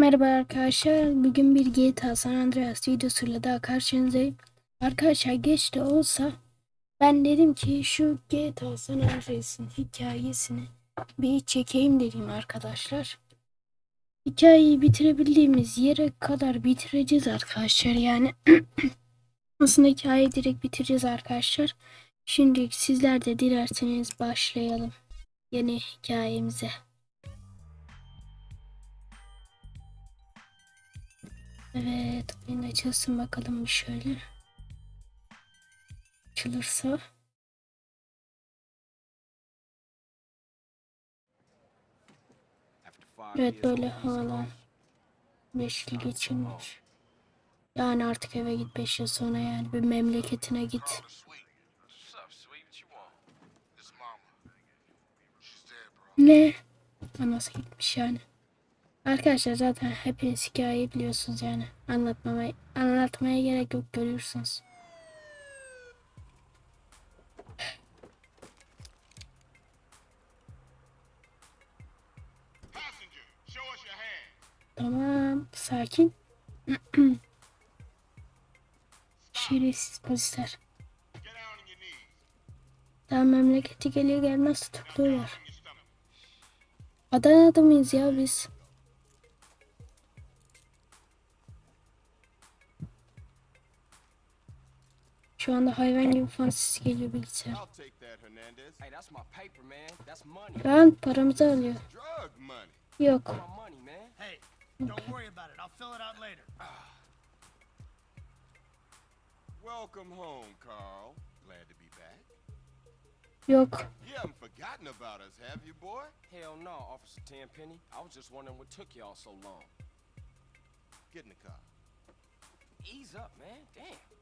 Merhaba arkadaşlar. Bugün bir GTA San Andreas videosuyla daha karşınızdayım. Arkadaşlar geç de olsa ben dedim ki şu GTA San Andreas'ın hikayesini bir çekeyim dedim arkadaşlar. Hikayeyi bitirebildiğimiz yere kadar bitireceğiz arkadaşlar. Yani aslında hikayeyi direkt bitireceğiz arkadaşlar. Şimdi sizler de dilerseniz başlayalım yeni hikayemize. Evet, oyun açılsın bakalım bir şöyle. Açılırsa. Evet böyle havalar. 5 yıl geçirmiş. Yani artık eve git 5 yıl sonra yani bir memleketine git. Ne? Anası gitmiş yani. Arkadaşlar zaten hepiniz hikayeyi biliyorsunuz yani. Anlatmaya, anlatmaya gerek yok görüyorsunuz. Tamam sakin. Şerefsiz polisler. Daha memleketi geliyor gelmez tutukluyorlar. Adana'da mıyız ya biz? Şu anda hayvan gibi fan sesi geliyor bilgisayar. Lan paramızı alıyor. Yok. My money, man. Hey, don't worry about it. I'll fill it out later. Welcome home, Carl. Glad to be back. Yok. You haven't forgotten about us, have you, boy? Hell no, Officer Tenpenny. I was just wondering what took y'all so long. Get in the car. Ease up, man. Damn.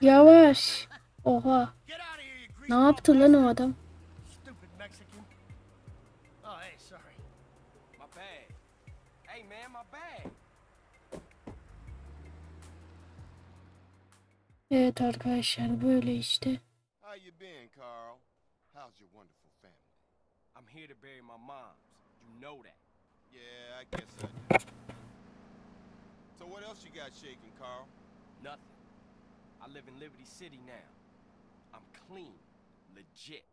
Yavaş. Oha. Ne yaptı lan o adam? Oh, hey, sorry. My bag. Hey, man, my bag. Evet arkadaşlar böyle işte. how you been, Carl? How's your wonderful family? I'm here to bury my moms. You know that. Yeah, I guess I do. So what else you got shaking, Carl? Nothing. I live in Liberty City now. I'm clean. Legit.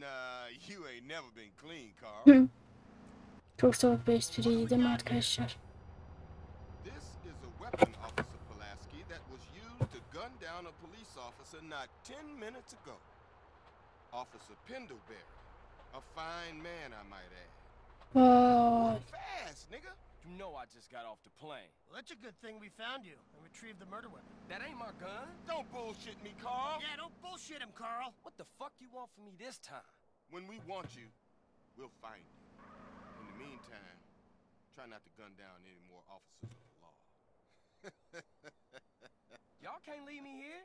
Nah, you ain't never been clean, Carl. Hı. Çok soğuk bir espriydi değil mi arkadaşlar? This is a weapon, Officer Pulaski, that was used to gun down a police officer not 10 minutes ago. Officer Pendlebury. A fine man, I might add. Vay. Fast, nigga. You know I just got off the plane. Well, that's a good thing we found you and retrieved the murder weapon. That ain't my gun. Don't bullshit me, Carl. Yeah, don't bullshit him, Carl. What the fuck you want from me this time? When we want you, we'll find you. In the meantime, try not to gun down any more officers of the law. Y'all can't leave me here.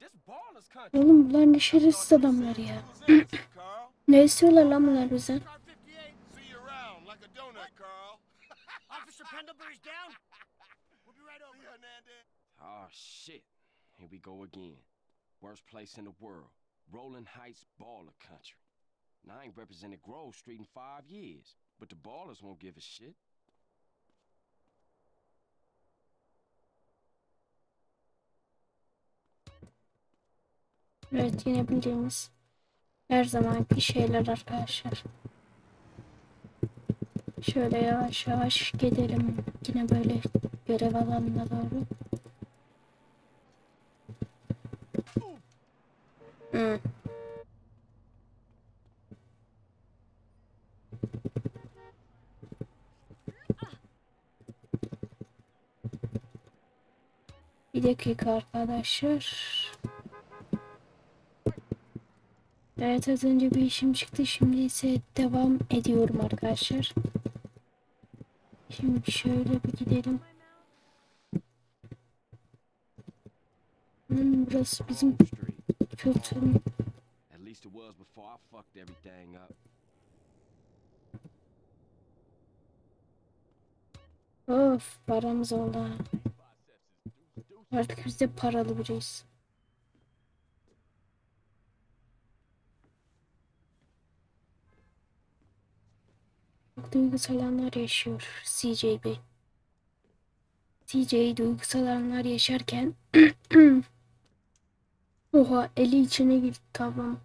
This baller's country. Oğlum bunlar ne şerefsiz adamlar ya. Who's innocent, Carl? Ne istiyorlar lan bunlar bizden? See you around like a donut, Carl. Officer Pendlebury's down. We'll be right over. you, Hernandez. Oh shit. Here we go again. Worst place in the world. Rolling Heights baller country. Now I ain't represented Grove Street in five years, but the ballers won't give a shit. Evet yine bildiğimiz her zamanki şeyler arkadaşlar. Şöyle yavaş yavaş gidelim. Yine böyle görev alanına doğru. Hı. Bir dakika arkadaşlar. Evet az önce bir işim çıktı. Şimdi ise devam ediyorum arkadaşlar. Şimdi şöyle bir gidelim. Hmm, burası bizim kültürün. At least it was before I fucked everything up. Of paramız oldu. Artık biz de paralı biriyiz. Duygusal anlar yaşıyor CJ Bey. CJ duygusal anlar yaşarken Oha eli içine girdi tablom.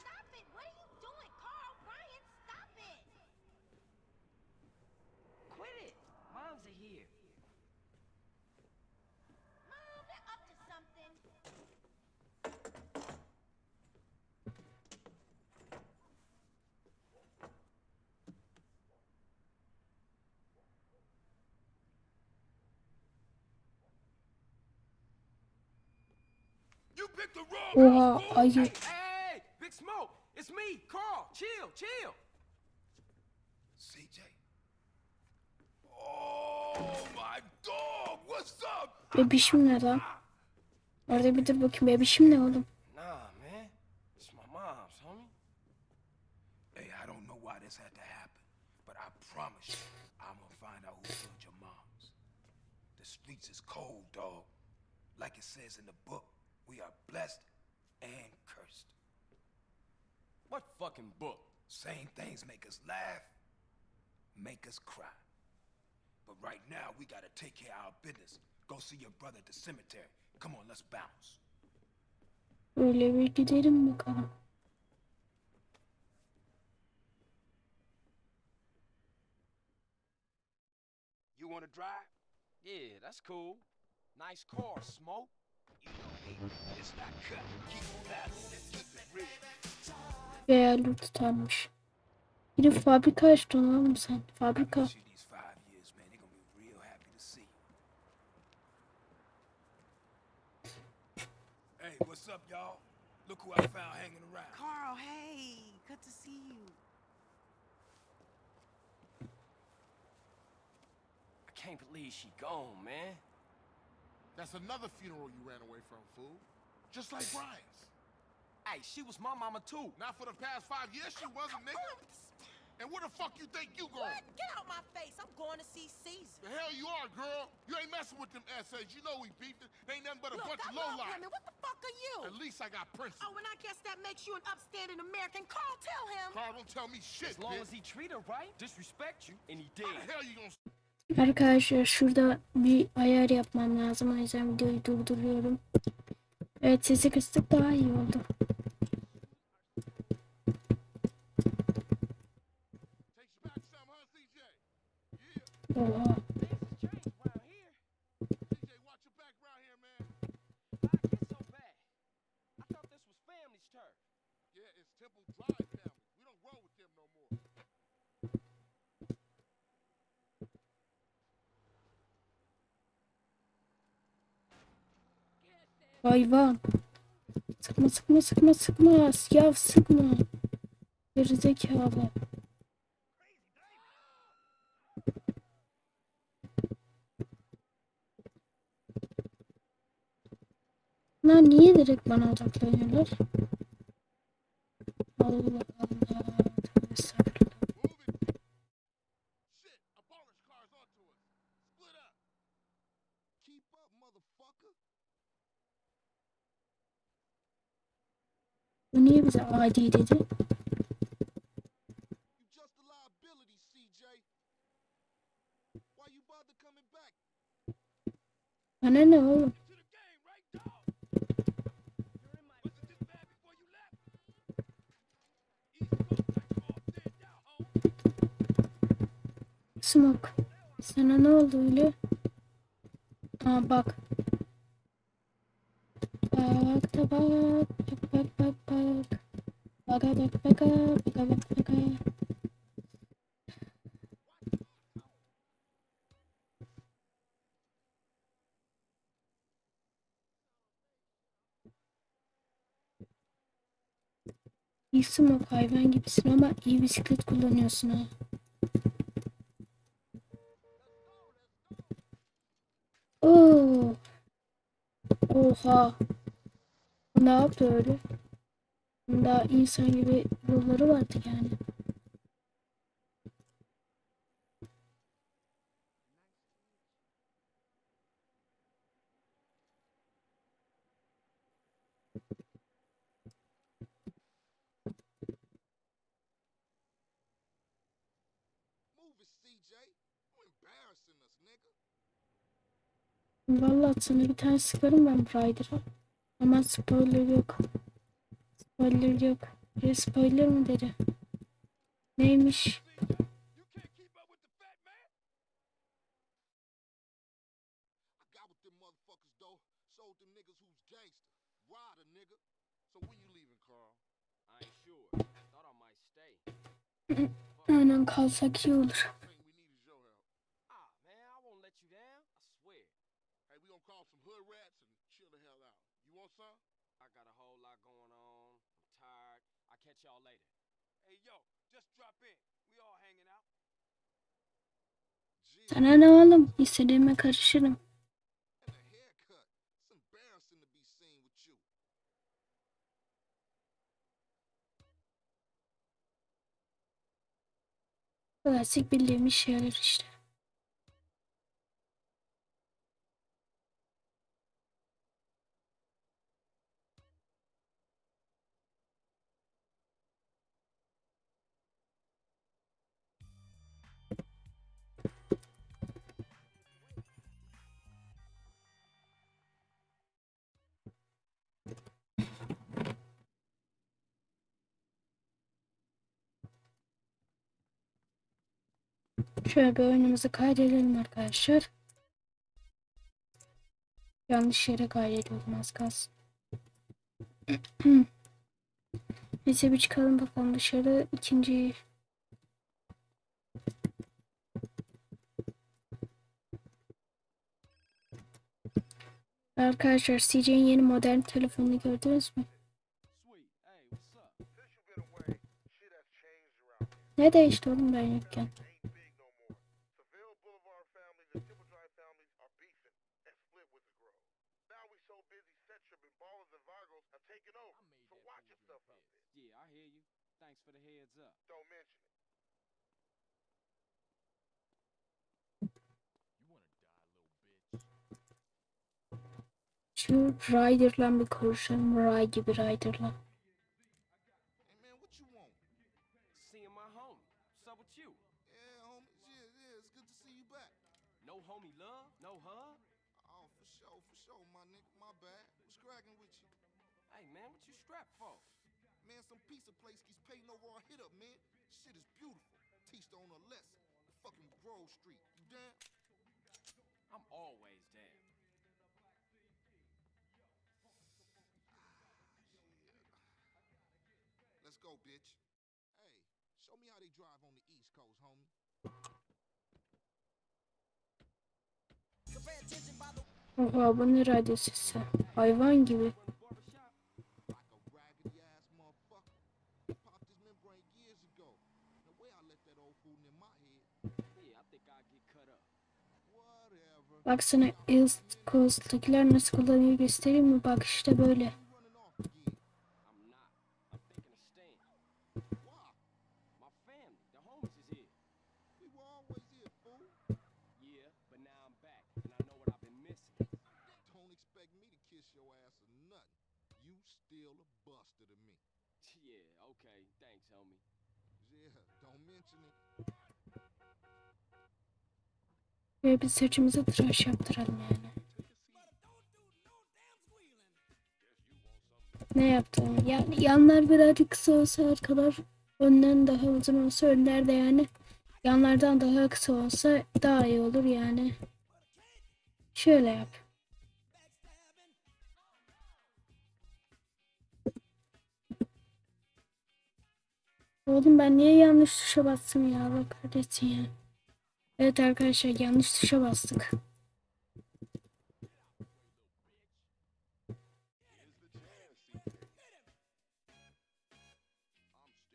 Stop it! What are you doing, Carl? Ryan, stop it! Quit it! Moms are here. Mom, they're up to something. You picked the wrong Oha house, fool! ayı. Hey, hey, Big Smoke! It's me, Carl! Chill, chill! CJ. Oh my dog! What's up? Bebişim ne lan? Orada bir dur bakayım bebişim ne oğlum? Nah, man. It's my mom's, homie. Hey, I don't know why this had to happen, but I promise you, I'm gonna find out who killed your moms. The streets is cold, dog. Like it says in the book, we are blessed and cursed. What fucking book? Same things make us laugh, make us cry. But right now, we gotta take care of our business. Go see your brother at the cemetery. Come on, let's bounce. Öyle bir gidelim bakalım. You wanna drive? Yeah, that's cool. Nice car, Smoke. Veya tutarmış. Gidip fabrika açtın oğlum sen. Fabrika. Miss you these five years, man. They're gonna be real happy to see you. Hey, what's up, y'all? Look who I found hanging around. Carl, hey, good to see you. I can't believe she gone, man. That's another funeral you ran away from, fool. Just like Brian's. Hey, she was my mama too. Not for the past five years, she wasn't, nigga. And where the fuck you think you going? What? Get out my face. I'm going to see Caesar. The hell you are, girl. You ain't messing with them essays. You know we beefed it. They ain't nothing but a Look, bunch I of love lowlife. women. What the fuck are you? At least I got principles. Oh, and I guess that makes you an upstanding American. Carl, tell him. Carl, don't tell me shit, As long bitch. as he treat her right, disrespect you, and he How did. the hell you gonna Arkadaşlar şurada bir ayar yapmam lazım. O yüzden videoyu durduruyorum. Evet sesi kıstık daha iyi oldu. take you back some, huh, CJ? Yeah. Oha. Things has changed around here. CJ, watch your back around here, man. Why it get so bad? I thought this was family's turf. Yeah, it's Temple Drive family. We don't roll with them no more. Hayvan. Sıkma sıkma sıkma sıkma. Ya sıkma. Gerizekalı. Lan niye direkt bana odaklanıyorlar? Allah Allah. Tövbe estağfurullah. Move it. Shit, a baller's car's onto us. Split up. Keep up, motherfucker. Bu niye bize adi dedi? Bana ne oğlum? Smoke. Sana ne oldu öyle? Aa bak. Bak da bak. Bak bak bak hayvan gibisin ama iyi bisiklet kullanıyorsun ha. Oo. Oha. Daha böyle. Daha insan gibi ruhları vardı yani. Vallahi sana bir tane sıkarım ben Ryder'a. Ama spoiler yok. Spoiler yok. Bir spoiler mı dedi? Neymiş? I got with them motherfuckers though. Sold them niggas who's gangster. Ride a nigga. So when you leaving, Carl? I ain't sure. Thought I might stay. Aynen kalsak iyi olur. Thing we need is your help. Ah, man, I won't let you down. I swear. Hey, we gonna call some hood rats and chill the hell out. You want some? I got a whole lot going on. I'm tired. I'll catch y'all later. Hey, yo, just drop in. We all hanging out. Gee, Sana ne oğlum? İstediğime karışırım. and a haircut. It's Şöyle bir oyunumuzu kaydedelim arkadaşlar. Yanlış yere kaydediyorum az kalsın. Neyse bir çıkalım bakalım dışarı ikinci Arkadaşlar CJ'in yeni modern telefonunu gördünüz mü? Ne değişti oğlum ben yokken? Watch yourself out there. Yeah, I hear you. Thanks for the heads up. Don't mention it. Şu Ryder'la bir konuşalım. Ray gibi Ryder'la. Hey man, what you want? Seeing my homie. What's up with you? Yeah, homie. Yeah, yeah, it's good to see you back. No homie love? No hug? Oh, for sure, for sure, my nigga. My bad. What's cracking with you? Hey, man, what you strapped for? Man, some pizza place keeps paying over our hit up, man. Shit is beautiful. Teach the owner a lesson. Fucking Grove Street. You down? I'm always down. Let's go, bitch. Hey, show me how they drive on the East Coast, homie. Oha bu ne radyo sesi? Hayvan gibi. Like a raggedy ass motherfucker. Popped this membrane years ago. The way I let that old fool in my head. Yeah, I think I'll get cut up. Whatever. Baksana East Coast'takiler nasıl kullanıyor göstereyim mi? Bak işte böyle. You running off again. I'm not. I'm thinking of staying. Why? My family, the homies is here. We were always here, fool. Yeah, but now I'm back, and I know what I've been missing. Don't expect me to kiss your ass or nothing. You still a buster to me. yeah, okay. Thanks, homie. Yeah, don't mention it. Ve bir saçımızı tıraş yaptıralım yani. Ne yaptım? Yani yanlar birazcık kısa olsa arkalar önden daha uzun olsa önler de yani yanlardan daha kısa olsa daha iyi olur yani. Şöyle yap. Oğlum ben niye yanlış tuşa bastım ya? Bak kahretsin ya. Evet arkadaşlar yanlış tuşa bastık.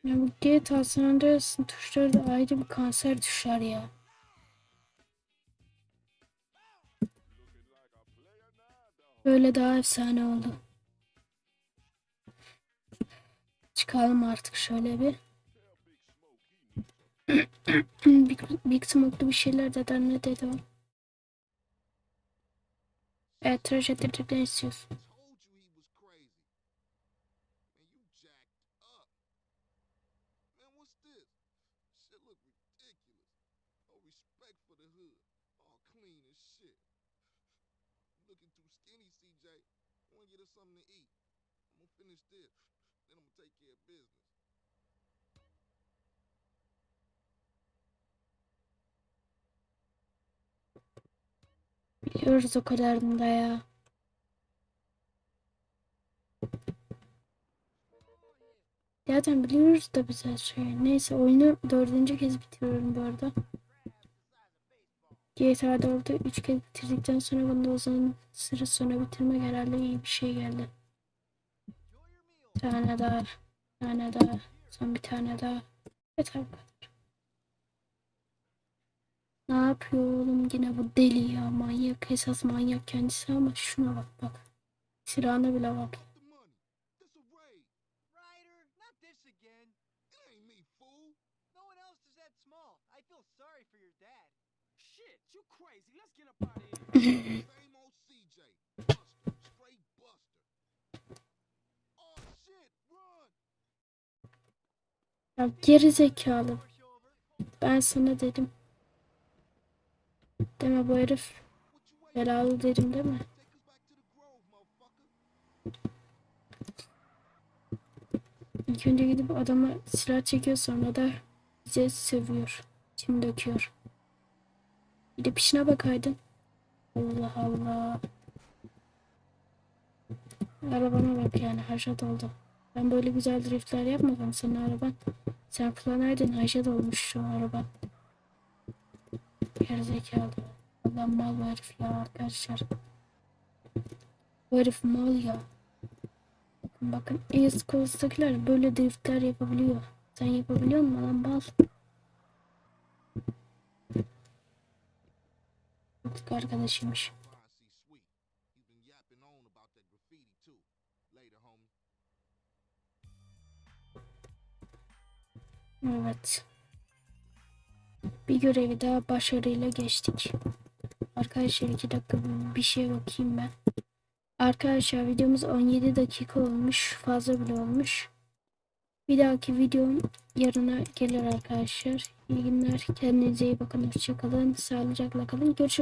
Ya bu GTA San Andreas'ın tuşları da ayrı bir kanser tuşlar ya. Böyle daha efsane oldu. Çıkalım artık şöyle bir. Big, Big Smoke'lu bir şeyler dedi ne dedi o? Evet tıraş ettirdikten istiyorsun. Told you he was crazy. Man, you jacked up. Man, what's this? Shit look ridiculous. No respect for the hood. All clean as shit. looking too skinny, CJ. I want to get us something to eat. I'm gonna finish this, then I'm gonna take care of business. Biliyoruz o kadarını da ya. Zaten biliyoruz da biz her şeyi. Neyse oyunu dördüncü kez bitiriyorum bu arada. GTA 4'ü 3 kez bitirdikten sonra bunda zaman sıra sonra bitirmek herhalde iyi bir şey geldi. Bir tane daha. Bir tane daha. Son bir tane daha. Yeter bu kadar. Ne yapıyor oğlum yine bu deli ya manyak esas manyak kendisi ama şuna bak bak. Silahına bile bak. Ya geri zekalı. Ben sana dedim. Deme bu herif belalı dedim değil mi? İlk önce gidip adama silah çekiyor sonra da bize sövüyor. Çim döküyor. Bir de pişine bakaydın. Allah Allah. Arabana bak yani haşat oldu. Ben böyle güzel driftler yapmadım senin araban. Sen kullanaydın haşat olmuş şu araban. Gerizekalı. Allah mal bu herif ya arkadaşlar. Bu herif mal ya. Bakın bakın East Coast'takiler böyle driftler yapabiliyor. Sen yapabiliyor musun lan bal? Artık arkadaşıymış. Fine, Bir görevi daha başarıyla geçtik. Arkadaşlar iki dakika bir- bir şey bakayım ben. Arkadaşlar videomuz 17 dakika olmuş. Fazla bile olmuş. Bir dahaki videom yarına gelir arkadaşlar. İyi günler. Kendinize iyi bakın. Hoşçakalın. Sağlıcakla kalın. Görüşürüz.